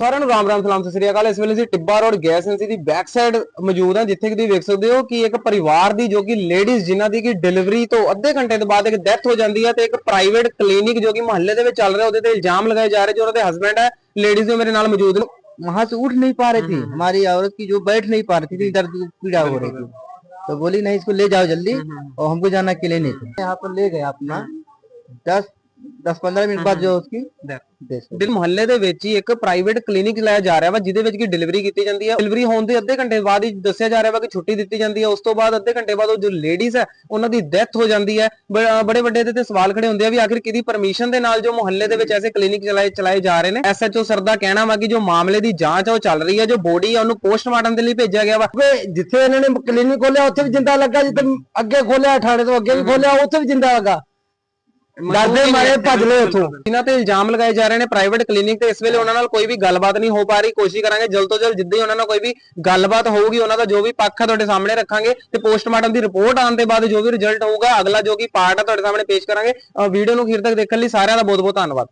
ਸਾਰਿਆਂ ਨੂੰ ਰਾਮ ਰਾਮ ਸਲਾਮ ਸਤਿ ਸ੍ਰੀ ਅਕਾਲ ਇਸ ਵੇਲੇ ਅਸੀਂ ਟਿੱਬਾ ਰੋਡ ਗੈਸ ਏਜੰਸੀ ਦੀ ਬੈਕ ਸਾਈਡ ਮੌਜੂਦ ਹਾਂ ਜਿੱਥੇ ਕਿ ਤੁਸੀਂ ਵੇਖ ਸਕਦੇ ਹੋ ਕਿ ਇੱਕ ਪਰਿਵਾਰ ਦੀ ਜੋ ਕਿ ਲੇਡੀਜ਼ ਜਿਨ੍ਹਾਂ ਦੀ ਕਿ ਡਿਲੀਵਰੀ ਤੋਂ ਅੱਧੇ ਘੰਟੇ ਤੋਂ ਬਾਅਦ ਇੱਕ ਡੈਥ ਹੋ ਜਾਂਦੀ ਹੈ ਤੇ ਇੱਕ ਪ੍ਰਾਈਵੇਟ ਕਲੀਨਿਕ ਜੋ ਕਿ ਮੁਹੱਲੇ ਦੇ ਵਿੱਚ ਚੱਲ ਰਿਹਾ ਉਹਦੇ ਤੇ ਇਲਜ਼ਾਮ ਲਗਾਏ ਜਾ ਰਹੇ ਜੋ ਉਹਨਾਂ ਦੇ ਹਸਬੰਡ ਹੈ ਲੇਡੀਜ਼ ਜੋ ਮੇਰੇ ਨਾਲ ਮੌਜੂਦ ਨੇ वहां से उठ नहीं पा रही थी हम्म। हमारी औरत की जो बैठ नहीं पा रही थी दर्द पीड़ा हो रही थी तो बोली नहीं इसको ले जाओ जल्दी और हमको जाना क्लिनिक यहाँ पर ले गए अपना दस 10-15 ਮਿੰਟ ਬਾਅਦ ਜੋ ਉਸकी ਬਿਲ ਮੁਹੱਲੇ ਦੇ ਵਿੱਚ ਹੀ ਇੱਕ ਪ੍ਰਾਈਵੇਟ ਕਲੀਨਿਕ ਲਾਇਆ ਜਾ ਰਿਹਾ ਵਾ ਜਿਹਦੇ ਵਿੱਚ ਕਿ ਡਿਲੀਵਰੀ ਕੀਤੀ ਜਾਂਦੀ ਹੈ ਡਿਲੀਵਰੀ ਹੋਣ ਦੇ ਅੱਧੇ ਘੰਟੇ ਬਾਅਦ ਹੀ ਦੱਸਿਆ ਜਾ ਰਿਹਾ ਵਾ ਕਿ ਛੁੱਟੀ ਦਿੱਤੀ ਜਾਂਦੀ ਹੈ ਉਸ ਤੋਂ ਬਾਅਦ ਅੱਧੇ ਘੰਟੇ ਬਾਅਦ ਉਹ ਜੋ ਲੇਡੀਜ਼ ਹੈ ਉਹਨਾਂ ਦੀ ਡੈਥ ਹੋ ਜਾਂਦੀ ਹੈ ਬੜੇ ਵੱਡੇ ਇਹਦੇ ਤੇ ਸਵਾਲ ਖੜੇ ਹੁੰਦੇ ਆ ਵੀ ਆਖਿਰ ਕਿਹਦੀ ਪਰਮਿਸ਼ਨ ਦੇ ਨਾਲ ਜੋ ਮੁਹੱਲੇ ਦੇ ਵਿੱਚ ਐਸੇ ਕਲੀਨਿਕ ਚਲਾਏ ਚਲਾਏ ਜਾ ਰਹੇ ਨੇ? ਐਸਐਚਓ ਸਰ ਦਾ ਕਹਿਣਾ ਵਾ ਕਿ ਜੋ ਮਾਮਲੇ ਦੀ ਜਾਂਚ ਉਹ ਚੱਲ ਰਹੀ ਹੈ ਜੋ ਬੋਡੀ ਆ ਉਹਨੂੰ ਪੋਸਟਮਾਰਟਮ ਦੇ ਲਈ ਭੇਜਿਆ ਗਿਆ ਵਾ। ਜਿੱਥੇ ਇਹਨਾਂ ਨੇ ਕਲੀਨਿਕ ਖੋਲਿਆ ਉੱਥੇ ਵੀ ਜਿੰਦਾ ਲੱਗਾ ਜਿੱਥੇ ਅੱਗੇ ਖੋਲਿਆ ਠਾਣੇ ਤੋਂ ਅੱਗੇ ਵੀ ਖੋਲਿਆ ਉੱਥੇ ਵੀ ਜਿੰਦਾ ਲੱਗਾ। ਡਰਦੇ ਮਾਰੇ ਭੱਜ ਲਏ ਉੱਥੋਂ। ਇਹਨਾਂ ਤੇ ਇਲਜ਼ਾਮ ਲਗਾਏ ਜਾ ਰਹੇ ਨੇ ਪ੍ਰਾਈਵੇਟ ਕਲੀਨਿਕ ਤੇ। ਇਸ ਵੇਲੇ ਉਹਨਾਂ ਨਾਲ ਕੋਈ ਵੀ ਗੱਲਬਾਤ ਨਹੀਂ ਹੋ ਪਾ ਰਹੀ ਕੋਸ਼ਿਸ਼ ਕਰਾਂਗੇ ਜਲਦ ਤੋਂ ਜਲਦ ਜਿੱਦਾਂ ਹੀ ਉਹਨਾਂ ਨਾਲ ਕੋਈ ਵੀ ਗੱਲਬਾਤ ਹੋਊਗੀ ਉਹਨਾਂ ਦਾ ਜੋ ਵੀ ਪੱਖ ਹੈ ਤੁਹਾਡੇ ਸਾਹਮਣੇ ਰੱਖਾਂਗੇ ਤੇ ਪੋਸਟਮਾਰਟਮ ਦੀ ਰਿਪੋਰਟ ਆਉਣ ਦੇ ਬਾਅਦ ਜੋ ਵੀ ਰਿਜ਼ਲਟ ਹੋਊਗਾ ਅਗਲਾ ਜੋ ਕਿ ਪਾਰਟ ਹੈ ਤੁਹਾਡੇ ਸਾਹਮਣੇ ਪੇਸ਼ ਕਰਾਂਗੇ। ਵੀਡੀਓ ਨੂੰ ਅਖੀਰ ਤੱਕ ਦੇਖਣ ਲਈ ਸਾਰਿਆਂ ਦਾ ਬਹੁਤ ਬਹੁਤ ਧੰਨਵਾਦ।